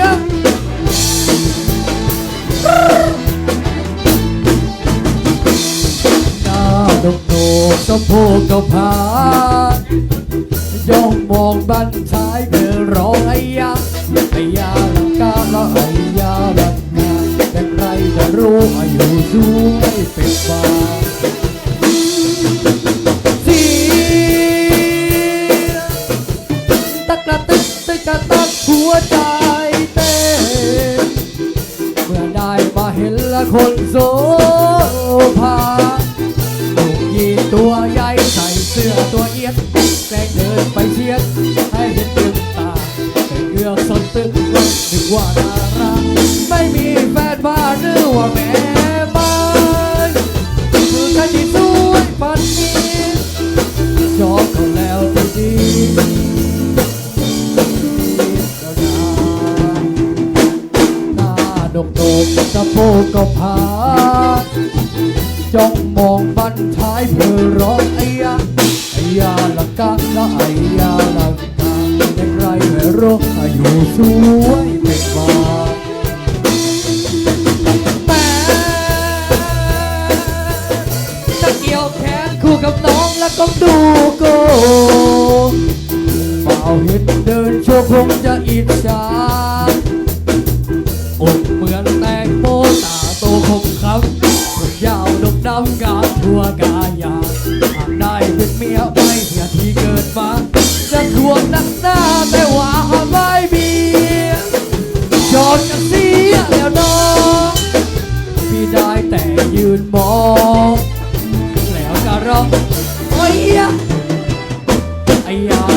นะหน้าดกโนกสะโพกก็พานย่องมองบันท้ายเธอร้องไอ้ อายุสูงไม่เป็นบ้าเสียตะกระตึกตะกระตักหัวใจเต้นเมื่อได้มาเห็นละคนโสภาลูกยีตัวใหญ่ใส่เสื้อตัวเอียดแกล้งเดินไปเชียดให้เห็นตึงตาเป็นเงือกสนตึงก็นึกว่าดาราไม่มีแฟนบ้านหรือว่าแม่ โพกก็ผาจ้องมองบันท้ายเพื่อร้องไอ้ยาไอ้ยาลังกาละไอ้ยาลังกาแต่ใครไม่รู้อายุสวยเป็นบาแม่จะเกี่ยวแขนคู่กับน้องแล้วก็ดูโกเป่าเห็นเดินโชว์คงจะอิจฉา ยาวดกดำกามทั่วกายาหากได้เป็นเมียไปเสียที่เกิดมา จะทวงนักหน้าแต่ว่าไม่มียอมกันเสียแล้วน้องพี่ได้แต่ยืนมอง แล้วก็ร้องโอ้ยไอ้ยา